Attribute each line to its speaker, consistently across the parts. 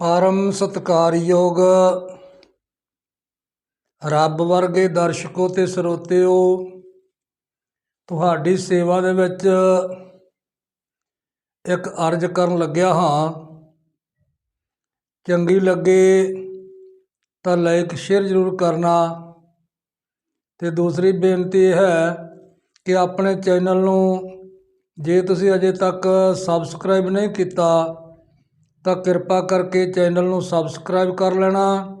Speaker 1: ਪਰਮ ਸਤਿਕਾਰਯੋਗ। ਰੱਬ ਵਰਗੇ ਦਰਸ਼ਕੋ ਤੇ ਸਰੋਤਿਓ, ਤੁਹਾਡੀ ਸੇਵਾ ਦੇ ਵਿੱਚ ਇੱਕ ਅਰਜ਼ ਕਰਨ ਲੱਗਿਆ ਹਾਂ। ਚੰਗੀ ਲੱਗੇ ਤਾਂ ਲਾਈਕ ਸ਼ੇਅਰ ਜ਼ਰੂਰ ਕਰਨਾ। ਤੇ ਦੂਸਰੀ ਬੇਨਤੀ ਇਹ ਹੈ ਕਿ ਆਪਣੇ ਚੈਨਲ ਨੂੰ ਜੇ ਤੁਸੀਂ ਅਜੇ ਤੱਕ ਸਬਸਕ੍ਰਾਈਬ ਨਹੀਂ ਕੀਤਾ ਤਾਂ ਕਿਰਪਾ ਕਰਕੇ ਚੈਨਲ ਨੂੰ ਸਬਸਕ੍ਰਾਈਬ ਕਰ ਲੈਣਾ।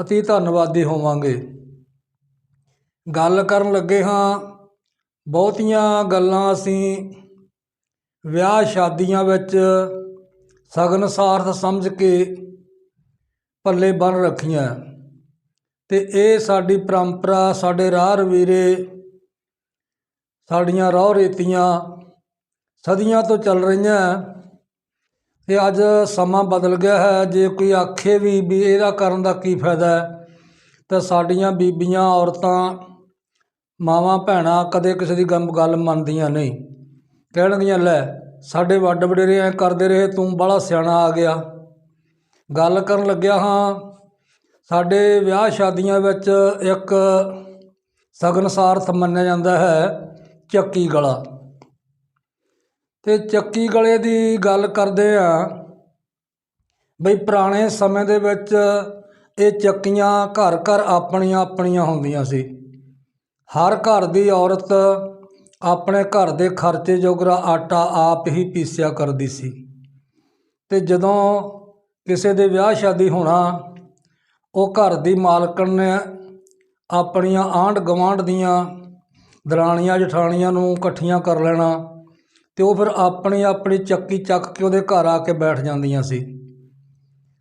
Speaker 1: ਅਤੀ ਧੰਨਵਾਦੀ ਹੋਵਾਂਗੇ। ਗੱਲ ਕਰਨ ਲੱਗੇ ਹਾਂ। ਬਹੁਤੀਆਂ ਗੱਲਾਂ ਅਸੀਂ ਵਿਆਹ ਸ਼ਾਦੀਆਂ ਵਿੱਚ ਸਗਨ ਸਾਰਥ ਸਮਝ ਕੇ ਪੱਲੇ ਬੰਨ ਰੱਖੀਆਂ। ਤੇ ਇਹ ਸਾਡੀ ਪਰੰਪਰਾ, ਸਾਡੇ ਰਾਹ ਰਵੀਰੇ ਸਾਡੀਆਂ ਰਹੁ ਰੀਤੀਆਂ ਸਦੀਆਂ ਤੋਂ ਚੱਲ ਰਹੀਆਂ। ਤੇ ਅੱਜ ਸਮਾਂ ਬਦਲ ਗਿਆ ਹੈ। ਜੇ ਕੋਈ ਆਖੇ ਵੀ ਵੀ ਇਹਦਾ ਕਰਨ ਦਾ ਕੀ ਫਾਇਦਾ ਹੈ? ਤਾਂ ਸਾਡੀਆਂ ਬੀਬੀਆਂ, ਔਰਤਾਂ, ਮਾਵਾਂ, ਭੈਣਾਂ ਕਦੇ ਕਿਸੇ ਦੀ ਗਮ ਗੱਲ ਮੰਨਦੀਆਂ ਨਹੀਂ। ਕਹਿਣਗੀਆਂ, ਲੈ, ਸਾਡੇ ਵੱਡ ਵਡੇਰੇ ਐ ਕਰਦੇ ਰਹੇ, ਤੂੰ ਬੜਾ ਸਿਆਣਾ ਆ ਗਿਆ। ਗੱਲ ਕਰਨ ਲੱਗਿਆ ਹਾਂ, ਸਾਡੇ ਵਿਆਹ ਸ਼ਾਦੀਆਂ ਵਿੱਚ ਇੱਕ ਸਗਨ ਸਾਰਥ ਮੰਨਿਆ ਜਾਂਦਾ ਹੈ, ਚੱਕੀ ਗਲਾ। ਅਤੇ ਚੱਕੀ ਗਲੇ ਦੀ ਗੱਲ ਕਰਦੇ ਹਾਂ ਬਈ ਪੁਰਾਣੇ ਸਮੇਂ ਦੇ ਵਿੱਚ ਇਹ ਚੱਕੀਆਂ ਘਰ ਘਰ ਆਪਣੀਆਂ ਆਪਣੀਆਂ ਹੁੰਦੀਆਂ ਸੀ। ਹਰ ਘਰ ਦੀ ਔਰਤ ਆਪਣੇ ਘਰ ਦੇ ਖਰਚੇ ਜੋਗਰਾ ਆਟਾ ਆਪ ਹੀ ਪੀਸਿਆ ਕਰਦੀ ਸੀ। ਤੇ ਜਦੋਂ ਕਿਸੇ ਦੇ ਵਿਆਹ ਸ਼ਾਦੀ ਹੋਣਾ, ਉਹ ਘਰ ਦੀ ਮਾਲਕਣ ਨੇ ਆਪਣੀਆਂ ਆਂਢ ਗਵਾਂਢ ਦੀਆਂ ਦਰਾਣੀਆਂ ਜਠਾਣੀਆਂ ਨੂੰ ਇਕੱਠੀਆਂ ਕਰ ਲੈਣਾ। ਤੇ ਉਹ ਫਿਰ ਆਪਣੀ ਆਪਣੀ ਚੱਕੀ ਚੱਕ ਕੇ ਉਹਦੇ ਘਰ ਆ ਕੇ ਬੈਠ ਜਾਂਦੀਆਂ ਸੀ।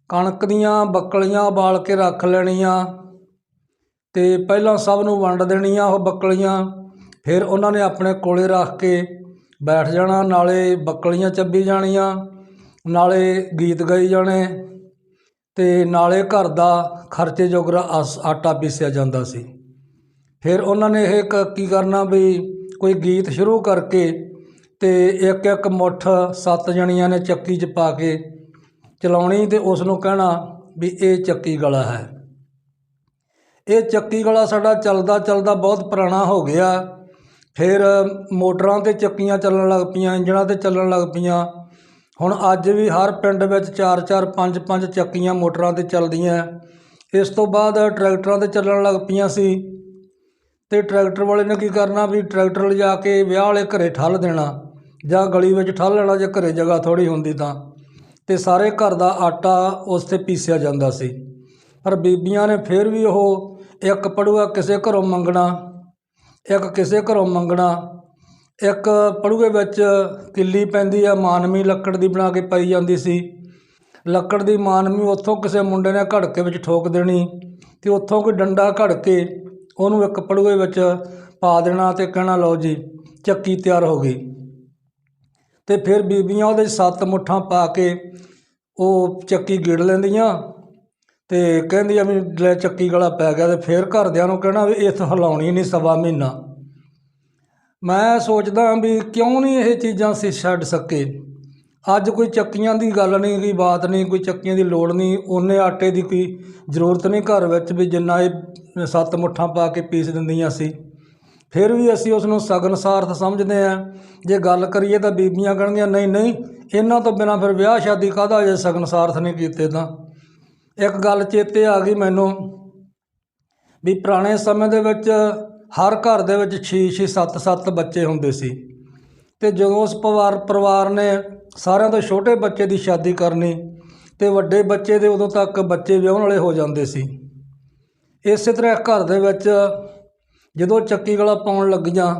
Speaker 1: ਕਣਕ ਦੀਆਂ ਬੱਕਲੀਆਂ ਉਬਾਲ ਕੇ ਰੱਖ ਲੈਣੀਆਂ ਤੇ ਪਹਿਲਾਂ ਸਭ ਨੂੰ ਵੰਡ ਦੇਣੀਆਂ ਉਹ ਬੱਕਲੀਆਂ। ਫਿਰ ਉਹਨਾਂ ਨੇ ਆਪਣੇ ਕੋਲੇ ਰੱਖ ਕੇ ਬੈਠ ਜਾਣਾ, ਨਾਲੇ ਬੱਕਲੀਆਂ ਚੱਬੀ ਜਾਣੀਆਂ, ਨਾਲੇ ਗੀਤ ਗਾਈ ਜਾਣੇ ਤੇ ਨਾਲੇ ਘਰ ਦਾ ਖਰਚੇ ਜੋਗਰਾ ਆਸ- ਆਟਾ ਪੀਸਿਆ ਜਾਂਦਾ ਸੀ। ਫਿਰ ਉਹਨਾਂ ਨੇ ਇਹ ਕ- ਕੀ ਕਰਨਾ ਵੀ ਕੋਈ ਗੀਤ ਸ਼ੁਰੂ ਕਰਕੇ ਤੇ ਇੱਕ ਇੱਕ ਮੁੱਠ ਸੱਤ ਜਣੀਆਂ ਨੇ ਚੱਕੀ 'ਚ ਪਾ ਕੇ ਚਲਾਉਣੀ ਤੇ ਉਸ ਨੂੰ ਕਹਿਣਾ ਵੀ ਇਹ ਚੱਕੀ ਗਲਾ ਹੈ। ਇਹ ਚੱਕੀ ਗਲਾ ਸਾਡਾ ਚੱਲਦਾ ਚੱਲਦਾ ਬਹੁਤ ਪੁਰਾਣਾ ਹੋ ਗਿਆ। ਫਿਰ ਮੋਟਰਾਂ ਤੇ ਚੱਕੀਆਂ ਚੱਲਣ ਲੱਗ ਪਈਆਂ, ਇੰਜਣਾਂ ਤੇ ਚੱਲਣ ਲੱਗ ਪਈਆਂ। ਹੁਣ ਅੱਜ ਵੀ ਹਰ ਪਿੰਡ ਵਿੱਚ ਚਾਰ ਚਾਰ, ਪੰਜ ਪੰਜ ਚੱਕੀਆਂ ਮੋਟਰਾਂ ਤੇ ਚੱਲਦੀਆਂ। ਇਸ ਤੋਂ ਬਾਅਦ ਟਰੈਕਟਰਾਂ ਤੇ ਚੱਲਣ ਲੱਗ ਪਈਆਂ ਸੀ। ਤੇ ਟਰੈਕਟਰ ਵਾਲੇ ਨੇ ਕੀ ਕਰਨਾ ਵੀ ਟਰੈਕਟਰ ਲਿਜਾ ਕੇ ਵਿਆਹ ਵਾਲੇ ਘਰੇ ਠੱਲ ਦੇਣਾ। ਜਾਂ ਗਲੀ ਵਿੱਚ ਠੱਲ ਲੈਣਾ ਜੇ ਘਰੇ ਜਗ੍ਹਾ ਥੋੜੀ ਹੁੰਦੀ ਤਾਂ। ਤੇ ਸਾਰੇ ਘਰ ਦਾ ਆਟਾ ਉਸ ਤੇ ਪੀਸਿਆ ਜਾਂਦਾ ਸੀ। ਪਰ ਬੀਬੀਆਂ ਨੇ ਫਿਰ ਵੀ ਉਹ ਇੱਕ ਪੜੂਆ ਕਿਸੇ ਘਰੋਂ ਮੰਗਣਾ, ਇੱਕ ਕਿਸੇ ਘਰੋਂ ਮੰਗਣਾ, ਇੱਕ ਪੜੂਏ ਵਿੱਚ ਕਿੱਲੀ ਪੈਂਦੀ ਆ ਮਾਨਵੀ ਲੱਕੜ ਦੀ ਬਣਾ ਕੇ ਪਾਈ ਜਾਂਦੀ ਸੀ। ਲੱਕੜ ਦੀ ਮਾਨਵੀ ਉੱਥੋਂ ਕਿਸੇ ਮੁੰਡੇ ਨੇ ਘੜਕੇ ਵਿੱਚ ਠੋਕ ਦੇਣੀ ਤੇ ਉੱਥੋਂ ਕੋਈ ਡੰਡਾ ਘੜ ਕੇ ਉਹਨੂੰ ਇੱਕ ਪੜੂਏ ਵਿੱਚ ਪਾ ਦੇਣਾ ਤੇ ਕਹਿਣਾ, ਲਓ ਜੀ, ਚੱਕੀ ਤਿਆਰ ਹੋ ਗਈ। ਤੇ ਫਿਰ ਬੀਬੀਆਂ ਉਹਦੇ 'ਚ ਸੱਤ ਮੁੱਠਾਂ ਪਾ ਕੇ ਉਹ ਚੱਕੀ ਗੇੜ ਲੈਂਦੀਆਂ ਤੇ ਕਹਿੰਦੀਆਂ ਵੀ ਲੈ ਚੱਕੀ ਗਲਾ ਪੈ ਗਿਆ ਤੇ ਫਿਰ ਘਰਦਿਆਂ ਨੂੰ ਕਹਿਣਾ ਵੀ ਇਸ ਹਿਲਾਉਣੀ ਨਹੀਂ ਸਵਾ ਮਹੀਨਾ। ਮੈਂ ਸੋਚਦਾ ਵੀ ਕਿਉਂ ਨਹੀਂ ਇਹ ਚੀਜ਼ਾਂ ਅਸੀਂ ਛੱਡ ਸਕੇ। ਅੱਜ ਕੋਈ ਚੱਕੀਆਂ ਦੀ ਗੱਲ ਨਹੀਂ, ਕੋਈ ਬਾਤ ਨਹੀਂ, ਕੋਈ ਚੱਕੀਆਂ ਦੀ ਲੋੜ ਨਹੀਂ, ਉਹਨੇ ਆਟੇ ਦੀ ਕੋਈ ਜ਼ਰੂਰਤ ਨਹੀਂ ਘਰ ਵਿੱਚ ਵੀ ਜਿੰਨਾ ਇਹ ਸੱਤ ਮੁੱਠਾਂ ਪਾ ਕੇ ਪੀਸ ਦਿੰਦੀਆਂ ਸੀ। ਫਿਰ ਵੀ ਅਸੀਂ ਉਸ ਨੂੰ ਸਗਨ ਸਾਰਥ ਸਮਝਦੇ ਹਾਂ। ਜੇ ਗੱਲ ਕਰੀਏ ਤਾਂ ਬੀਬੀਆਂ ਕਹਿਣਗੀਆਂ, ਨਹੀਂ ਨਹੀਂ, ਇਹਨਾਂ ਤੋਂ ਬਿਨਾ ਫਿਰ ਵਿਆਹ ਸ਼ਾਦੀ ਕਾਹਦਾ ਜੇ ਸਗਨ ਸਾਰਥ ਨਹੀਂ ਕੀਤੇ ਤਾਂ? ਇੱਕ ਗੱਲ ਚੇਤੇ ਆ ਗਈ ਮੈਨੂੰ ਵੀ ਪੁਰਾਣੇ ਸਮੇਂ ਦੇ ਵਿੱਚ ਹਰ ਘਰ ਦੇ ਵਿੱਚ 6 6 7 7 ਬੱਚੇ ਹੁੰਦੇ ਸੀ। ਤੇ ਜਦੋਂ ਉਸ ਪਰਿਵਾਰ ਪਰਿਵਾਰ ਨੇ ਸਾਰਿਆਂ ਤੋਂ ਛੋਟੇ ਬੱਚੇ ਦੀ ਸ਼ਾਦੀ ਕਰਨੀ ਤੇ ਵੱਡੇ ਬੱਚੇ ਦੇ ਉਦੋਂ ਤੱਕ ਬੱਚੇ ਵਿਆਹਣ ਵਾਲੇ ਹੋ ਜਾਂਦੇ ਸੀ। ਇਸੇ ਤਰ੍ਹਾਂ ਘਰ ਦੇ ਵਿੱਚ ਜਦੋਂ ਚੱਕੀ ਗਲਾ ਪਾਉਣ ਲੱਗੀਆਂ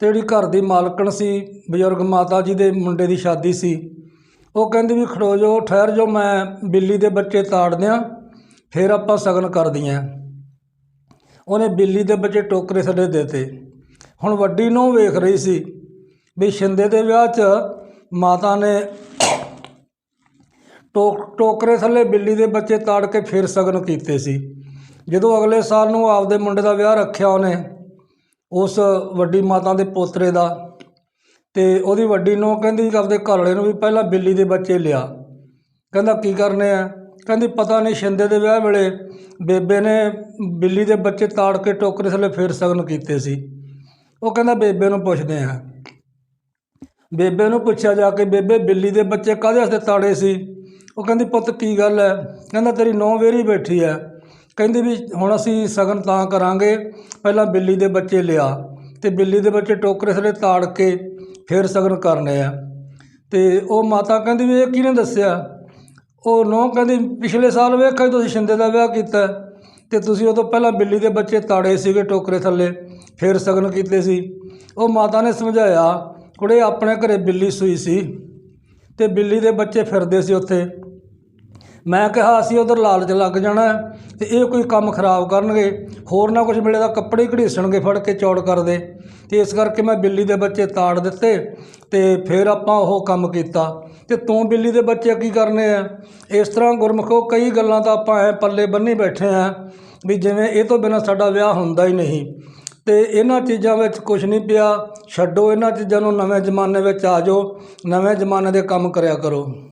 Speaker 1: ਤੇ ਜਿਹੜੀ ਘਰ ਦੀ ਮਾਲਕਣ ਸੀ, ਬਜ਼ੁਰਗ ਮਾਤਾ ਜੀ ਦੇ ਮੁੰਡੇ ਦੀ ਸ਼ਾਦੀ ਸੀ, ਉਹ ਕਹਿੰਦੀ ਵੀ ਖੜੋ ਜੋ ਠਹਿਰ ਜੋ ਮੈਂ ਬਿੱਲੀ ਦੇ ਬੱਚੇ ਤਾੜ ਦਿਆਂ ਫਿਰ ਆਪਾਂ ਸਗਨ ਕਰਦੀਆਂ ਉਹਨੇ ਬਿੱਲੀ ਦੇ ਬੱਚੇ ਟੋਕਰੇ ਥੱਲੇ ਦੇਤੇ। ਹੁਣ ਵੱਡੀ ਨੂੰ ਵੇਖ ਰਹੀ ਸੀ ਵੀ ਸ਼ਿੰਦੇ ਦੇ ਵਿਆਹ 'ਚ ਮਾਤਾ ਨੇ ਟੋਕ ਟੋਕਰੇ ਥੱਲੇ ਬਿੱਲੀ ਦੇ ਬੱਚੇ ਤਾੜ ਕੇ ਫਿਰ ਸਗਨ ਕੀਤੇ ਸੀ। ਜਦੋਂ ਅਗਲੇ ਸਾਲ ਨੂੰ ਆਪਦੇ ਮੁੰਡੇ ਦਾ ਵਿਆਹ ਰੱਖਿਆ ਉਹਨੇ, ਉਸ ਵੱਡੀ ਮਾਤਾ ਦੇ ਪੋਤਰੇ ਦਾ, ਤੇ ਉਹਦੀ ਵੱਡੀ ਨੂੰ ਕਹਿੰਦੀ ਆਪਦੇ ਘਰ ਵਾਲੇ ਨੂੰ ਵੀ ਪਹਿਲਾਂ ਬਿੱਲੀ ਦੇ ਬੱਚੇ ਲਿਆ। ਕਹਿੰਦਾ ਕੀ ਕਰਨੇ ਆ? ਕਹਿੰਦੀ ਪਤਾ ਨਹੀਂ ਸ਼ਿੰਦੇ ਦੇ ਵਿਆਹ ਵੇਲੇ ਬੇਬੇ ਨੇ ਬਿੱਲੀ ਦੇ ਬੱਚੇ ਤਾੜ ਕੇ ਟੋਕਰੇ ਥੱਲੇ ਫੇਰ ਸਗਨ ਕੀਤੇ ਸੀ। ਉਹ ਕਹਿੰਦਾ ਬੇਬੇ ਨੂੰ ਪੁੱਛਦੇ ਆ। ਬੇਬੇ ਨੂੰ ਪੁੱਛਿਆ ਜਾ ਕੇ ਬੇਬੇ ਬਿੱਲੀ ਦੇ ਬੱਚੇ ਕਾਹਦੇ ਵਾਸਤੇ ਤਾੜੇ ਸੀ? ਉਹ ਕਹਿੰਦੀ, ਪੁੱਤ ਕੀ ਗੱਲ ਹੈ? ਕਹਿੰਦਾ, ਤੇਰੀ ਨੌ ਵੇਰੀ ਬੈਠੀ ਹੈ। ਕਹਿੰਦੀ ਵੀ ਹੁਣ ਅਸੀਂ ਸਗਨ ਤਾਂ ਕਰਾਂਗੇ, ਪਹਿਲਾਂ ਬਿੱਲੀ ਦੇ ਬੱਚੇ ਲਿਆ ਅਤੇ ਬਿੱਲੀ ਦੇ ਬੱਚੇ ਟੋਕਰੇ ਥੱਲੇ ਤਾੜ ਕੇ ਫਿਰ ਸਗਨ ਕਰਨੇ ਆ। ਅਤੇ ਉਹ ਮਾਤਾ ਕਹਿੰਦੀ ਵੀ ਇਹ ਕਿਹਨੇ ਦੱਸਿਆ? ਉਹ ਨੌ ਕਹਿੰਦੀ, ਪਿਛਲੇ ਸਾਲ ਵੇਖਿਆ ਸੀ ਤੁਸੀਂ ਸ਼ਿੰਦੇ ਦਾ ਵਿਆਹ ਕੀਤਾ ਅਤੇ ਤੁਸੀਂ ਉਹ ਤੋਂ ਪਹਿਲਾਂ ਬਿੱਲੀ ਦੇ ਬੱਚੇ ਤਾੜੇ ਸੀਗੇ ਟੋਕਰੇ ਥੱਲੇ, ਫਿਰ ਸਗਨ ਕੀਤੇ ਸੀ। ਉਹ ਮਾਤਾ ਨੇ ਸਮਝਾਇਆ, ਕੁੜੇ ਆਪਣੇ ਘਰੇ ਬਿੱਲੀ ਸੂਈ ਸੀ ਅਤੇ ਬਿੱਲੀ ਦੇ ਬੱਚੇ ਫਿਰਦੇ ਸੀ ਉੱਥੇ। ਮੈਂ ਕਿਹਾ ਅਸੀਂ ਉਧਰ ਲਾਲਚ ਲੱਗ ਜਾਣਾ ਹੈ ਤੇ ਇਹ ਕੋਈ ਕੰਮ ਖਰਾਬ ਕਰਨਗੇ, ਹੋਰ ਨਾ ਕੁਝ ਮਿਲੇ ਤਾਂ ਕੱਪੜੇ ਹੀ ਘੜੀਸਣਗੇ ਫੜ ਕੇ ਚੌੜ ਕਰਦੇ ਤੇ ਇਸ ਕਰਕੇ ਮੈਂ ਬਿੱਲੀ ਦੇ ਬੱਚੇ ਤਾੜ ਦਿੱਤੇ ਤੇ ਫਿਰ ਆਪਾਂ ਉਹ ਕੰਮ ਕੀਤਾ। ਤੇ ਤੂੰ ਬਿੱਲੀ ਦੇ ਬੱਚੇ ਕੀ ਕਰਨੇ ਆ? ਇਸ ਤਰ੍ਹਾਂ ਗੁਰਮੁਖੋ ਕਈ ਗੱਲਾਂ ਤਾਂ ਆਪਾਂ ਐ ਪੱਲੇ ਬੰਨੀ ਬੈਠੇ ਆ ਵੀ ਜਿਵੇਂ ਇਹ ਤੋਂ ਬਿਨਾਂ ਸਾਡਾ ਵਿਆਹ ਹੁੰਦਾ ਹੀ ਨਹੀਂ। ਤੇ ਇਹਨਾਂ ਚੀਜ਼ਾਂ ਵਿੱਚ ਕੁਝ ਨਹੀਂ ਪਿਆ। ਛੱਡੋ ਇਹਨਾਂ ਚੀਜ਼ਾਂ ਨੂੰ, ਨਵੇਂ ਜ਼ਮਾਨੇ ਵਿੱਚ ਆ ਜਾਓ, ਨਵੇਂ ਜ਼ਮਾਨੇ ਦੇ ਕੰਮ ਕਰਿਆ ਕਰੋ।